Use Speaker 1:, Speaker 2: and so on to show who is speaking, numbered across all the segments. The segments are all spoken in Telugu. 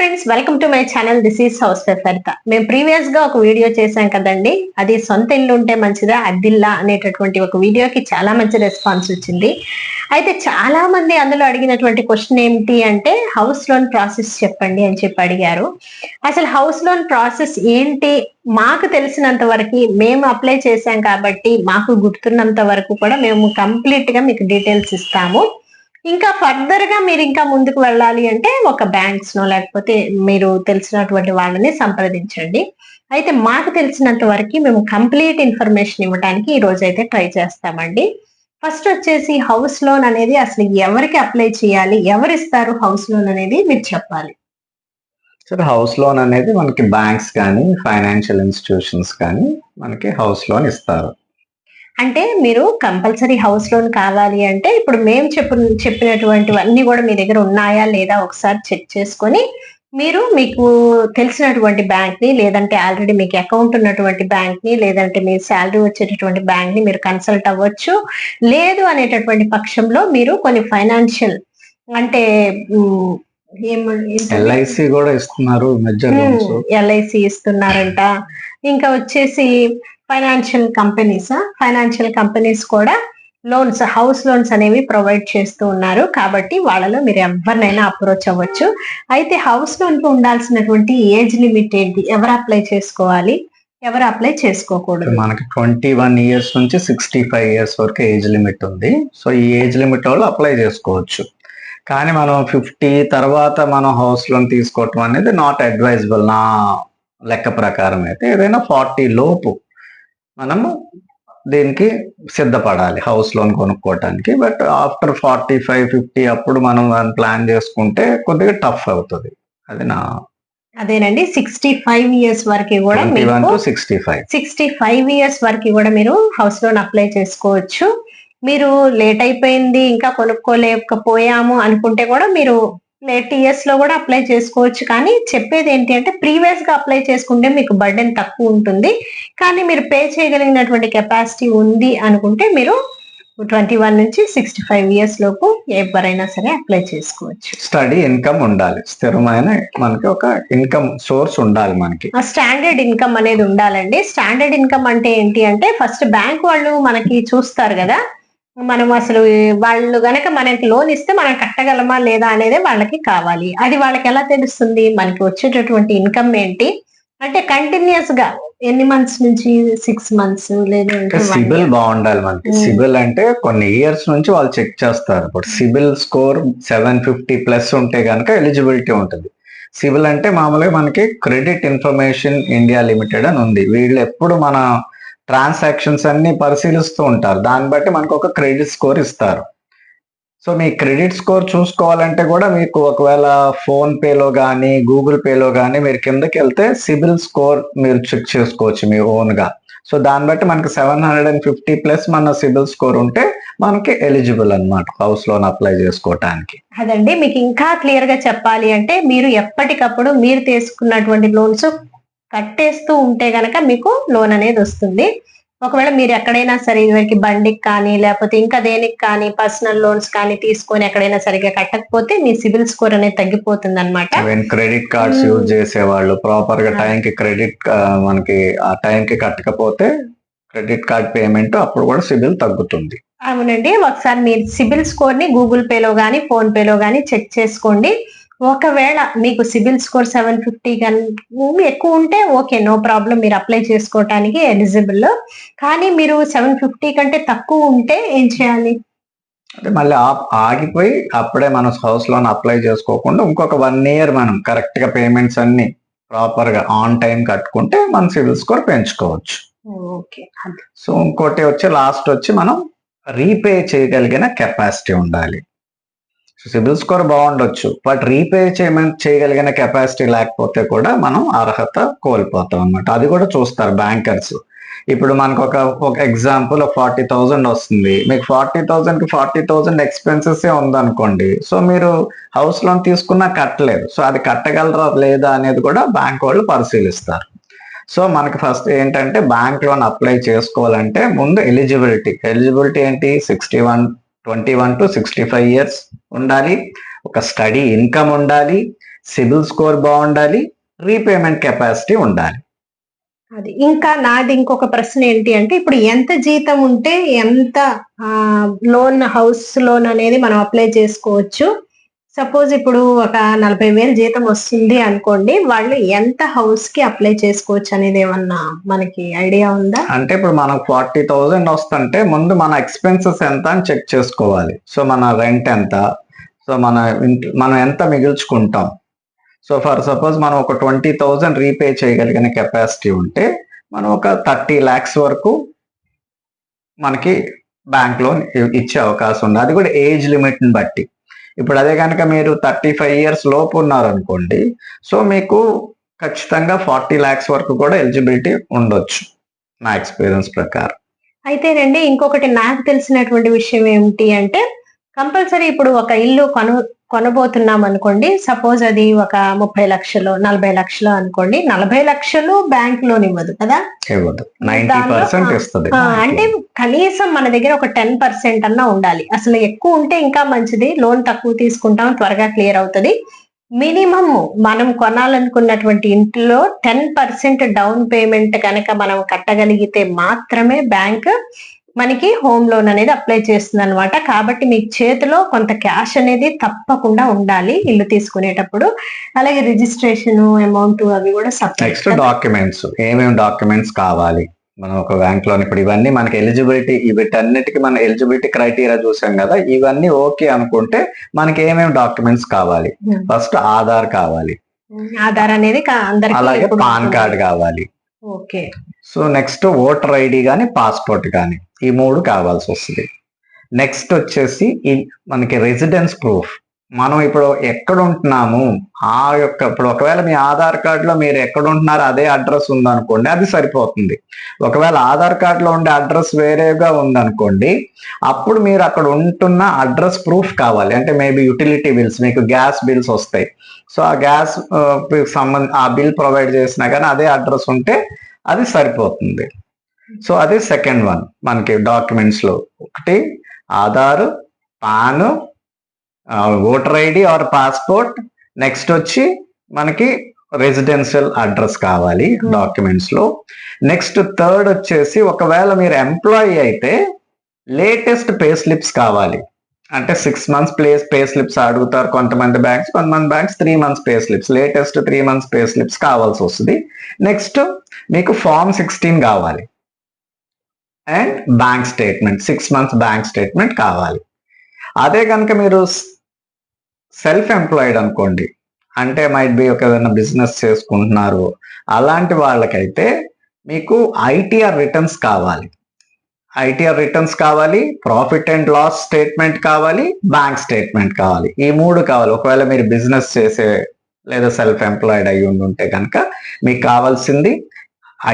Speaker 1: Friends welcome to my channel this is house ఫెఫర్త మేము ప్రీవియస్గా ఒక వీడియో చేశాం కదండి. అది సొంత ఇల్లు ఉంటే మంచిదా అద్దిల్లా అనేటటువంటి ఒక వీడియోకి చాలా మంచి రెస్పాన్స్ వచ్చింది. అయితే చాలా మంది అందులో అడిగినటువంటి క్వశ్చన్ ఏమిటి అంటే హౌస్ లోన్ ప్రాసెస్ చెప్పండి అని చెప్పి అడిగారు. అసలు హౌస్ లోన్ ప్రాసెస్ ఏంటి? మాకు తెలిసినంత వరకు మేము అప్లై చేశాం కాబట్టి మాకు గుర్తున్నంత వరకు కూడా మేము కంప్లీట్గా మీకు డీటెయిల్స్ ఇస్తాము. ఇంకా ఫర్దర్గా మీరు ఇంకా ముందుకు వెళ్ళాలి అంటే ఒక బ్యాంక్స్ నో లేకపోతే మీరు తెలిసినటువంటి వాళ్ళని సంప్రదించండి. అయితే మాకు తెలిసినంత వరకు మేము కంప్లీట్ ఇన్ఫర్మేషన్ ఇవ్వడానికి ఈ రోజు అయితే ట్రై చేస్తామండి. ఫస్ట్ వచ్చేసి హౌస్ లోన్ అనేది అసలు ఎవరికి అప్లై చేయాలి ఎవరు ఇస్తారు హౌస్ లోన్ అనేది మీరు చెప్పాలి.
Speaker 2: సార్ హౌస్ లోన్ అనేది మనకి బ్యాంక్స్ కానీ ఫైనాన్షియల్ ఇన్స్టిట్యూషన్స్ కానీ మనకి హౌస్ లోన్ ఇస్తారు.
Speaker 1: అంటే మీరు కంపల్సరీ హౌస్ లోన్ కావాలి అంటే ఇప్పుడు మేము చెప్పు చెప్పినటువంటివన్నీ కూడా మీ దగ్గర ఉన్నాయా లేదా ఒకసారి చెక్ చేసుకొని మీరు మీకు తెలిసినటువంటి బ్యాంక్ని లేదంటే ఆల్రెడీ మీకు అకౌంట్ ఉన్నటువంటి బ్యాంక్ని లేదంటే మీ శాలరీ వచ్చేటటువంటి బ్యాంక్ని మీరు కన్సల్ట్ అవ్వచ్చు. లేదు అనేటటువంటి పక్షంలో మీరు కొన్ని ఫైనాన్షియల్ అంటే?
Speaker 2: ఎల్ఐసి కూడా ఇస్తున్నారు
Speaker 1: ఎల్ఐసి ఇస్తున్నారంట. ఇంకా వచ్చేసి ఫైనాన్షియల్ కంపెనీస్ ఫైనాన్షియల్ కంపెనీస్ కూడా లోన్స్ హౌస్ లోన్స్ అనేవి ప్రొవైడ్ చేస్తూ ఉన్నారు. కాబట్టి వాళ్ళలో మీరు ఎవరినైనా అప్రోచ్ అవ్వచ్చు. అయితే హౌస్ లోన్కి ఉండాల్సినటువంటి ఏజ్ లిమిట్ ఏంటి? ఎవరు అప్లై చేసుకోవాలి? ఎవరు అప్లై చేసుకోకూడదు?
Speaker 2: మనకి ట్వంటీ వన్ ఇయర్స్ నుంచి సిక్స్టీ ఫైవ్ ఇయర్స్ వరకు ఏజ్ లిమిట్ ఉంది. సో ఈ ఏజ్ లిమిట్ వాళ్ళు అప్లై చేసుకోవచ్చు. కానీ మనం ఫిఫ్టీ తర్వాత మనం హౌస్ లోన్ తీసుకోవటం అనేది నాట్ అడ్వైజబుల్ నా లెక్క ప్రకారం అయితే. ఏదైనా ఫార్టీ లోపు మనము దీనికి సిద్ధపడాలి house loan కొనుక్కోవటానికి but after forty five fifty అప్పుడు మనం ప్లాన్ చేసుకుంటే కొద్దిగా టఫ్ అవుతుంది. అది నా
Speaker 1: అదేనండి సిక్స్టీ ఫైవ్ ఇయర్స్ వరకు కూడా
Speaker 2: sixty five
Speaker 1: sixty five years వరకు కూడా మీరు హౌస్ లోన్ అప్లై చేసుకోవచ్చు. మీరు లేట్ అయిపోయింది ఇంకా కొనుక్కోలేకపోయాము అనుకుంటే కూడా మీరు ఇయర్స్లో కూడా అప్లై చేసుకోవచ్చు. కానీ చెప్పేది ఏంటి అంటే ప్రీవియస్గా అప్లై చేసుకుంటే మీకు బర్డెన్ తక్కువ ఉంటుంది. కానీ మీరు పే చేయగలిగినటువంటి కెపాసిటీ ఉంది అనుకుంటే మీరు ట్వంటీ వన్ నుంచి సిక్స్టీ ఫైవ్ ఇయర్స్ లోపు ఎవరైనా సరే అప్లై చేసుకోవచ్చు.
Speaker 2: స్టడీ ఇన్కమ్ ఉండాలి. స్థిరమైన మనకి ఒక ఇన్కమ్ సోర్స్ ఉండాలి మనకి.
Speaker 1: ఆ స్టాండర్డ్ ఇన్కమ్ అనేది ఉండాలండి. స్టాండర్డ్ ఇన్కమ్ అంటే ఏంటి అంటే ఫస్ట్ బ్యాంక్ వాళ్ళు మనకి చూస్తారు కదా మనం అసలు వాళ్ళు గనక మనకి లోన్ ఇస్తే మనం కట్టగలమా లేదా అనేది వాళ్ళకి కావాలి. అది వాళ్ళకి ఎలా తెలుస్తుంది? మనకి వచ్చేటటువంటి ఇన్కమ్ ఏంటి? అంటే కంటిన్యూస్గా ఎన్ని మంత్స్ నుంచి సిక్స్ మంత్స్ లేదు అంటే one
Speaker 2: సిబిల్. బాగుండాలి మనకి. సిబిల్ అంటే కొన్ని ఇయర్స్ నుంచి వాళ్ళు చెక్ చేస్తారు. ఇప్పుడు CIBIL score seven fifty plus ఉంటే కనుక ఎలిజిబిలిటీ ఉంటుంది. సిబిల్ అంటే మామూలుగా మనకి క్రెడిట్ ఇన్ఫర్మేషన్ ఇండియా లిమిటెడ్ అని ఉంది. వీళ్ళు ఎప్పుడు మన ట్రాన్సాక్షన్స్ అన్ని పరిశీలిస్తూ ఉంటారు. దాన్ని బట్టి మనకు ఒక క్రెడిట్ స్కోర్ ఇస్తారు. సో మీ క్రెడిట్ స్కోర్ చూసుకోవాలంటే కూడా మీకు ఒకవేళ ఫోన్పేలో కానీ గూగుల్ పేలో కానీ మీరు కిందకి వెళ్తే సిబిల్ స్కోర్ మీరు చెక్ చేసుకోవచ్చు మీ ఓన్గా. సో దాన్ని బట్టి మనకి seven hundred and fifty plus మన సిబిల్ స్కోర్ ఉంటే మనకి ఎలిజిబుల్ అన్నమాట హౌస్ లోన్ అప్లై చేసుకోవటానికి.
Speaker 1: అదండి. మీకు ఇంకా క్లియర్గా చెప్పాలి అంటే మీరు ఎప్పటికప్పుడు మీరు తీసుకున్నటువంటి లోన్స్ కట్టేస్తూ ఉంటే గనక మీకు లోన్ అనేది వస్తుంది. ఒకవేళ మీరు ఎక్కడైనా సరే ఇదివరకు బండికి కానీ లేకపోతే ఇంకా దేనికి కానీ పర్సనల్ లోన్స్ కానీ తీసుకొని ఎక్కడైనా సరిగా కట్టకపోతే మీ సిబిల్ స్కోర్ అనేది తగ్గిపోతుంది అనమాట
Speaker 2: క్రెడిట్ కార్డ్స్. యూజ్ చేసేవాళ్ళు.
Speaker 1: ప్రాపర్గా.
Speaker 2: టైం కి క్రెడిట్ మనకి ఆ టైం కి కట్టకపోతే క్రెడిట్ కార్డ్ పేమెంట్ అప్పుడు కూడా సిబిల్ తగ్గుతుంది.
Speaker 1: అవునండి. ఒకసారి మీరు సిబిల్ స్కోర్ని గూగుల్ పేలో కానీ ఫోన్ పేలో కానీ చెక్ చేసుకోండి. ఒకవేళ మీకు సిబిల్ స్కోర్ సెవెన్ ఫిఫ్టీ కానీ ఎక్కువ ఉంటే ఓకే నో ప్రాబ్లం. మీరు అప్లై చేసుకోవటానికి ఎలిజిబుల్. కానీ మీరు సెవెన్ ఫిఫ్టీ కంటే తక్కువ ఉంటే ఏం చేయాలి?
Speaker 2: అంటే మళ్ళీ ఆగిపోయి అప్పుడే మనం హౌస్ లోన్ అప్లై చేసుకోకుండా ఇంకొక వన్ ఇయర్ మనం కరెక్ట్గా పేమెంట్స్ అన్ని ప్రాపర్గా ఆన్ టైం కట్టుకుంటే మన సిబిల్ స్కోర్ పెంచుకోవచ్చు.
Speaker 1: ఓకే.
Speaker 2: సో ఇంకోటి వచ్చి లాస్ట్ వచ్చి మనం రీపే చేయగలిగిన కెపాసిటీ ఉండాలి. సిబిల్ స్కోర్ బాగుండొచ్చు బట్ రీపే చేయమని చేయగలిగిన కెపాసిటీ లేకపోతే కూడా మనం అర్హత కోల్పోతాం అనమాట అది కూడా చూస్తారు బ్యాంకర్స్. ఇప్పుడు మనకు ఒక ఒక ఎగ్జాంపుల్ ఫార్టీ థౌజండ్ వస్తుంది. మీకు ఫార్టీ థౌజండ్కి ఫార్టీ థౌజండ్ ఎక్స్పెన్సెస్ ఉందనుకోండి సో మీరు హౌస్ లోన్ తీసుకున్నా కట్టలేదు. సో అది కట్టగలరా లేదా అనేది కూడా బ్యాంక్ వాళ్ళు పరిశీలిస్తారు. సో మనకి ఫస్ట్ ఏంటంటే బ్యాంక్ లోన్ అప్లై చేసుకోవాలంటే ముందు ఎలిజిబిలిటీ. ఎలిజిబిలిటీ ఏంటి? Sixty one twenty one to sixty five years ఉండాలి. ఒక స్టడీ ఇన్కమ్ ఉండాలి. సిబిల్ స్కోర్ బాగుండాలి. రీపేమెంట్ కెపాసిటీ ఉండాలి.
Speaker 1: అది ఇంకా నాది ఇంకొక ప్రశ్న ఏంటి అంటే ఇప్పుడు ఎంత జీతం ఉంటే ఎంత లోన్ హౌస్ లోన్ అనేది మనం అప్లై చేసుకోవచ్చు. సపోజ్ ఇప్పుడు ఒక నలభై వేలు జీతం వస్తుంది అనుకోండి వాళ్ళు ఎంత హౌస్కి అప్లై చేసుకోవచ్చు అనేది ఏమన్నా మనకి ఐడియా ఉందా?
Speaker 2: అంటే ఇప్పుడు మనకు ఫార్టీ థౌసండ్ వస్తుంటే ముందు మన ఎక్స్పెన్సెస్ ఎంత అని చెక్ చేసుకోవాలి. సో మన రెంట్ ఎంత? సో మన ఇంట్- మనం ఎంత మిగుల్చుకుంటాం? సో ఫర్ సపోజ్ మనం ఒక ట్వంటీ థౌజండ్ రీపే చేయగలిగిన కెపాసిటీ ఉంటే మనం ఒక థర్టీ ల్యాక్స్ వరకు మనకి బ్యాంక్ లోన్ ఇచ్చే అవకాశం ఉంది. అది కూడా ఏజ్ లిమిట్ని బట్టి. ఇప్పుడు అదే కనుక మీరు థర్టీ ఫైవ్ ఇయర్స్ లోపు ఉన్నారనుకోండి సో మీకు ఖచ్చితంగా ఫార్టీ ల్యాక్స్ వరకు కూడా ఎలిజిబిలిటీ ఉండొచ్చు నా ఎక్స్పీరియన్స్ ప్రకారం.
Speaker 1: అయితే రండి ఇంకొకటి నాకు తెలిసినటువంటి విషయం ఏమిటి అంటే కంపల్సరీ ఇప్పుడు ఒక ఇల్లు కొను కొనబోతున్నాం అనుకోండి. సపోజ్ అది ఒక ముప్పై లక్షలు నలభై లక్షలు అనుకోండి. నలభై లక్షలు బ్యాంక్ లోన్ ఇవ్వదు కదా? అంటే కనీసం మన దగ్గర ఒక టెన్ పర్సెంట్ అన్నా ఉండాలి. అసలు ఎక్కువ ఉంటే ఇంకా మంచిది. లోన్ తక్కువ తీసుకుంటాం త్వరగా క్లియర్ అవుతుంది. మినిమం మనం కొనాలనుకున్నటువంటి ఇంట్లో టెన్ పర్సెంట్ డౌన్ పేమెంట్ కనుక మనం కట్టగలిగితే మాత్రమే బ్యాంక్ మనకి హోమ్ లోన్ అనేది అప్లై చేస్తుంది అనమాట కాబట్టి మీ చేతిలో కొంత క్యాష్ అనేది తప్పకుండా ఉండాలి ఇల్లు తీసుకునేటప్పుడు. అలాగే రిజిస్ట్రేషన్ అమౌంట్ అవి కూడా
Speaker 2: నెక్స్ట్ డాక్యుమెంట్స్ ఏమేమి డాక్యుమెంట్స్ కావాలి? మనం ఒక బ్యాంక్ లోన్ ఇప్పుడు ఇవన్నీ మనకి ఎలిజిబిలిటీ వీటన్నిటికీ మన ఎలిజిబిలిటీ క్రైటీరియా చూసాం కదా ఇవన్నీ ఓకే అనుకుంటే మనకి ఏమేమి డాక్యుమెంట్స్ కావాలి?
Speaker 1: Hmm.
Speaker 2: ఫస్ట్ ఆధార్ కావాలి.
Speaker 1: ఆధార్ అనేది
Speaker 2: అలాగే పాన్. కార్డ్ కావాలి.
Speaker 1: Okay
Speaker 2: so next voter ID కానీ పాస్పోర్ట్ కానీ ఈ మూడు కావాల్సి వస్తుంది. నెక్స్ట్ వచ్చేసి ఈ మనకి రెసిడెన్స్ ప్రూఫ్ మనం ఇప్పుడు ఎక్కడ ఉంటున్నాము ఆ యొక్క ఇప్పుడు ఒకవేళ మీ ఆధార్ కార్డులో మీరు ఎక్కడ ఉంటున్నారో అదే అడ్రస్ ఉందనుకోండి అది సరిపోతుంది. ఒకవేళ ఆధార్ కార్డులో ఉండే అడ్రస్ వేరేగా ఉందనుకోండి అప్పుడు మీరు అక్కడ ఉంటున్న అడ్రస్ ప్రూఫ్ కావాలి. అంటే మేబీ యూటిలిటీ బిల్స్ మీకు గ్యాస్ బిల్స్ వస్తాయి. సో ఆ గ్యాస్ uh, సంబంధ ఆ బిల్ ప్రొవైడ్ చేసినా కానీ అదే అడ్రస్ ఉంటే అది సరిపోతుంది. సో అది సెకండ్ వన్ మనకి డాక్యుమెంట్స్లో. ఒకటి Aadhaar PAN voter ID or passport next వచ్చి మనకి రెసిడెన్షియల్ అడ్రస్ కావాలి
Speaker 1: Hmm.
Speaker 2: డాక్యుమెంట్స్లో. నెక్స్ట్ థర్డ్ వచ్చేసి ఒకవేళ మీరు ఎంప్లాయీ అయితే లేటెస్ట్ పే స్లిప్స్ కావాలి. అంటే six months place pay slips అడుగుతారు కొంతమంది బ్యాంక్స్ కొంతమంది banks three months pay slips latest three months pay slips కావాల్సి వస్తుంది. నెక్స్ట్ మీకు ఫార్మ్ సిక్స్టీన్ కావాలి. And bank statement six months bank statement కావాలి. అదే కనుక మీరు సెల్ఫ్ ఎంప్లాయిడ్ అనుకోండి. అంటే మైట్ బి ఒక ఏదైనా బిజినెస్ చేసుకుంటున్నారు. అలాంటి వాళ్ళకైతే మీకు ఐటీఆర్ రిటర్న్స్ కావాలి. ఐటీఆర్ రిటర్న్స్ కావాలి ప్రాఫిట్ అండ్ లాస్ స్టేట్మెంట్ కావాలి బ్యాంక్ స్టేట్మెంట్ కావాలి. ఈ మూడు కావాలి. ఒకవేళ మీరు బిజినెస్ చేసే లేదా సెల్ఫ్ ఎంప్లాయిడ్ అయి ఉండి ఉంటే కనుక మీకు కావాల్సింది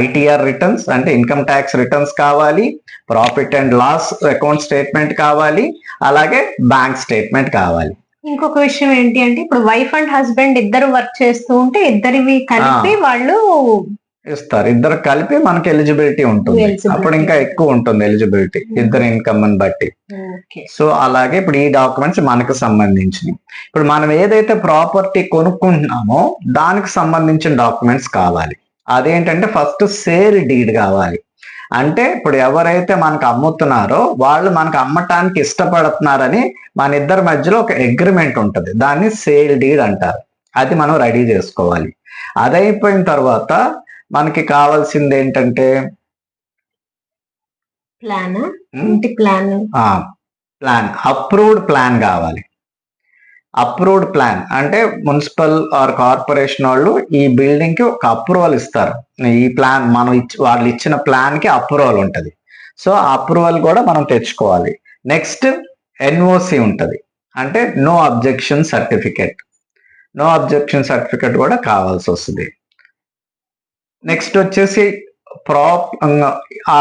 Speaker 2: ఐటీఆర్ రిటర్న్స్ అంటే ఇన్కమ్ ట్యాక్స్ రిటర్న్స్ కావాలి profit and loss account statement కావాలి అలాగే బ్యాంక్ స్టేట్మెంట్ కావాలి.
Speaker 1: ఇంకొక విషయం ఏంటి అంటే ఇప్పుడు వైఫ్ అండ్ హస్బెండ్ ఇద్దరు వర్క్ చేస్తూ ఉంటే ఇద్దరివి కలిపి వాళ్ళు
Speaker 2: ఇస్తారు. ఇద్దరు కలిపి మనకి ఎలిజిబిలిటీ ఉంటుంది. అప్పుడు ఇంకా ఎక్కువ ఉంటుంది ఎలిజిబిలిటీ ఇద్దరు ఇన్కమ్ని బట్టి. సో అలాగే ఇప్పుడు ఈ డాక్యుమెంట్స్ మనకు సంబంధించినవి. ఇప్పుడు మనం ఏదైతే ప్రాపర్టీ కొనుక్కుంటున్నామో దానికి సంబంధించిన డాక్యుమెంట్స్ కావాలి. అదేంటంటే ఫస్ట్ సేల్ డీడ్ కావాలి. అంటే ఇప్పుడు ఎవరైతే మనకు అమ్ముతున్నారో వాళ్ళు మనకు అమ్మటానికి ఇష్టపడుతున్నారని మన ఇద్దరి మధ్యలో ఒక అగ్రిమెంట్ ఉంటుంది. దాన్ని సేల్ డీడ్ అంటారు. అది మనం రెడీ చేసుకోవాలి. అది అయిపోయిన తర్వాత మనకి కావాల్సింది ఏంటంటే?
Speaker 1: ప్లాన్ ప్లాన్
Speaker 2: అప్రూవ్డ్ ప్లాన్ కావాలి. అప్రూవ్డ్ ప్లాన్ అంటే మున్సిపల్ ఆర్ కార్పొరేషన్ వాళ్ళు ఈ బిల్డింగ్కి ఒక అప్రూవల్ ఇస్తారు. ఈ ప్లాన్ మనం ఇచ్చి వాళ్ళు ఇచ్చిన ప్లాన్కి అప్రూవల్ ఉంటుంది. సో ఆ అప్రూవల్ కూడా మనం తెచ్చుకోవాలి. నెక్స్ట్ ఎన్ఓసి ఉంటుంది. అంటే no objection certificate no objection certificate కూడా కావాల్సి వస్తుంది. నెక్స్ట్ వచ్చేసి ప్రాప్ ఆ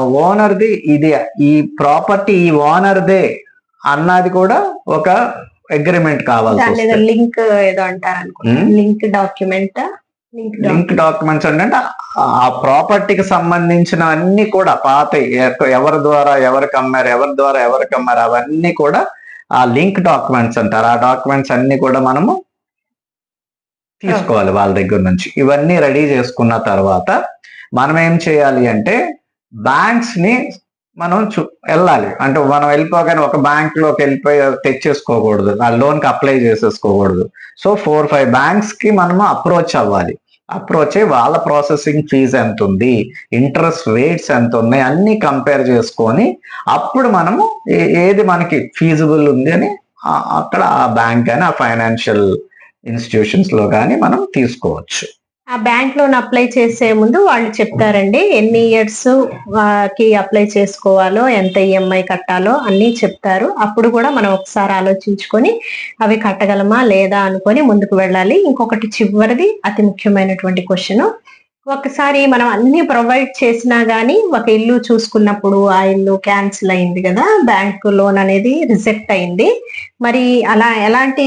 Speaker 2: ఓనర్ది ఇది. ఈ ప్రాపర్టీ ఈ ఓనర్దే అన్నది కూడా ఒక అగ్రిమెంట్ వస్తుంది
Speaker 1: లింక్ ఏదో అంటారు అనుకుంటా.
Speaker 2: Um.
Speaker 1: Link document link
Speaker 2: documents అంటే ఆ ప్రాపర్టీకి సంబంధించిన అన్ని కూడా పాత ఎవరి ద్వారా ఎవరికి అమ్మారు ఎవరి ద్వారా ఎవరికి అమ్మారు అవన్నీ కూడా ఆ లింక్ డాక్యుమెంట్స్ అంటారు. ఆ డాక్యుమెంట్స్ అన్ని కూడా మనము తీసుకోవాలి వాళ్ళ దగ్గర నుంచి. ఇవన్నీ రెడీ చేసుకున్న తర్వాత మనం ఏం చేయాలి అంటే బ్యాంక్స్ని మనం చూ వెళ్ళాలి. అంటే మనం వెళ్ళిపోగానే ఒక బ్యాంక్లోకి వెళ్ళిపోయి తెచ్చేసుకోకూడదు. ఆ లోన్కి అప్లై చేసేసుకోకూడదు. సో ఫోర్ ఫైవ్ బ్యాంక్స్కి మనము అప్రోచ్ అవ్వాలి. అప్రోచ్ అయ్యి వాళ్ళ ప్రాసెసింగ్ ఫీజు ఎంత ఉంది ఇంట్రెస్ట్ రేట్స్ ఎంత ఉన్నాయి అన్ని కంపేర్ చేసుకొని అప్పుడు మనము ఏ- ఏది మనకి ఫీజిబుల్ ఉంది అని అక్కడ ఆ బ్యాంక్ కానీ ఆ ఫైనాన్షియల్ ఇన్స్టిట్యూషన్స్లో కానీ మనం తీసుకోవచ్చు.
Speaker 1: ఆ బ్యాంక్ లోన్ అప్లై చేసే ముందు వాళ్ళు చెప్తారండి ఎన్ని ఇయర్స్కి అప్లై చేసుకోవాలో ఎంత ఈఎంఐ కట్టాలో అన్ని చెప్తారు. అప్పుడు కూడా మనం ఒకసారి ఆలోచించుకొని అవి కట్టగలమా లేదా అనుకొని ముందుకు వెళ్ళాలి. ఇంకొకటి చివరిది అతి ముఖ్యమైనటువంటి క్వశ్చన్ ఒకసారి మనం అన్ని ప్రొవైడ్ చేసినా గానీ ఒక ఇల్లు చూసుకున్నప్పుడు ఆ ఇల్లు క్యాన్సిల్ అయింది కదా బ్యాంక్ లోన్ అనేది రిజెక్ట్ అయింది. మరి అలా ఎలాంటి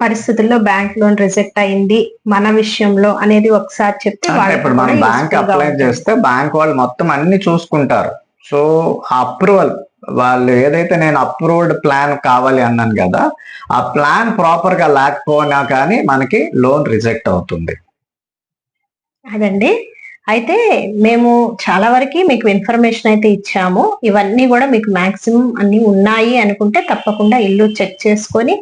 Speaker 1: పరిస్థితుల్లో బ్యాంక్ లోన్ రిజెక్ట్ అయింది మన విషయంలో అనేది ఒకసారి చెప్తే
Speaker 2: ఇప్పుడు మనం బ్యాంక్ అప్లై. చేస్తే బ్యాంక్ వాళ్ళు మొత్తం అన్ని చూసుకుంటారు. సో అప్రూవల్ వాళ్ళు ఏదైతే నేను అప్రూవ్డ్ ప్లాన్ కావాలి అన్నాను కదా ఆ ప్లాన్ ప్రాపర్గా లేకపోయినా కానీ మనకి లోన్ రిజెక్ట్ అవుతుంది.
Speaker 1: అదండి అయితే మేము చాలా వరకు మీకు ఇన్ఫర్మేషన్ అయితే ఇచ్చాము. ఇవన్నీ కూడా మీకు మాక్సిమం అన్ని ఉన్నాయి అనుకుంటే తప్పకుండా ఇల్లు చెక్ చేసుకొని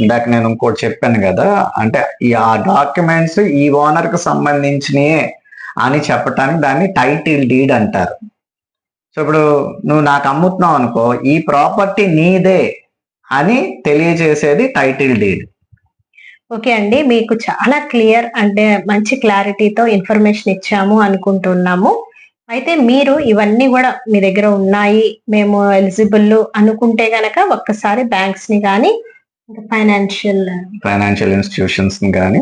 Speaker 2: ఇందాక నేను ఇంకోటి చెప్పాను కదా. అంటే ఈ ఆ డాక్యుమెంట్స్ ఈ ఓనర్కి సంబంధించినయే అని చెప్పటానికి దాన్ని టైటిల్ డీడ్ అంటారు. సో ఇప్పుడు నువ్వు నాకు అమ్ముతున్నావు అనుకో ఈ ప్రాపర్టీ నీదే అని తెలియజేసేది టైటిల్ డీడ్
Speaker 1: ఓకే అండి. మీకు చాలా క్లియర్ అంటే మంచి క్లారిటీతో ఇన్ఫర్మేషన్ ఇచ్చాము అనుకుంటున్నాము. అయితే మీరు ఇవన్నీ కూడా మీ దగ్గర ఉన్నాయి. మేము ఎలిజిబుల్ అనుకుంటే గనక ఒక్కసారి బ్యాంక్స్ని కానీ ఫైనాన్షియల్
Speaker 2: ఫైనాన్షియల్ ఇన్స్టిట్యూషన్స్ని కానీ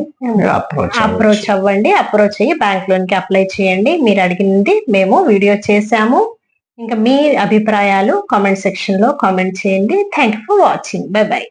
Speaker 2: అప్రోచ్
Speaker 1: అప్రోచ్ అవ్వండి. అప్రోచ్ అయ్యి బ్యాంక్ లోన్కి అప్లై చేయండి. మీరు అడిగింది మేము వీడియో చేశాము. ఇంకా మీ అభిప్రాయాలు కామెంట్ సెక్షన్లో కామెంట్ చేయండి. Thank you for watching. Bye bye.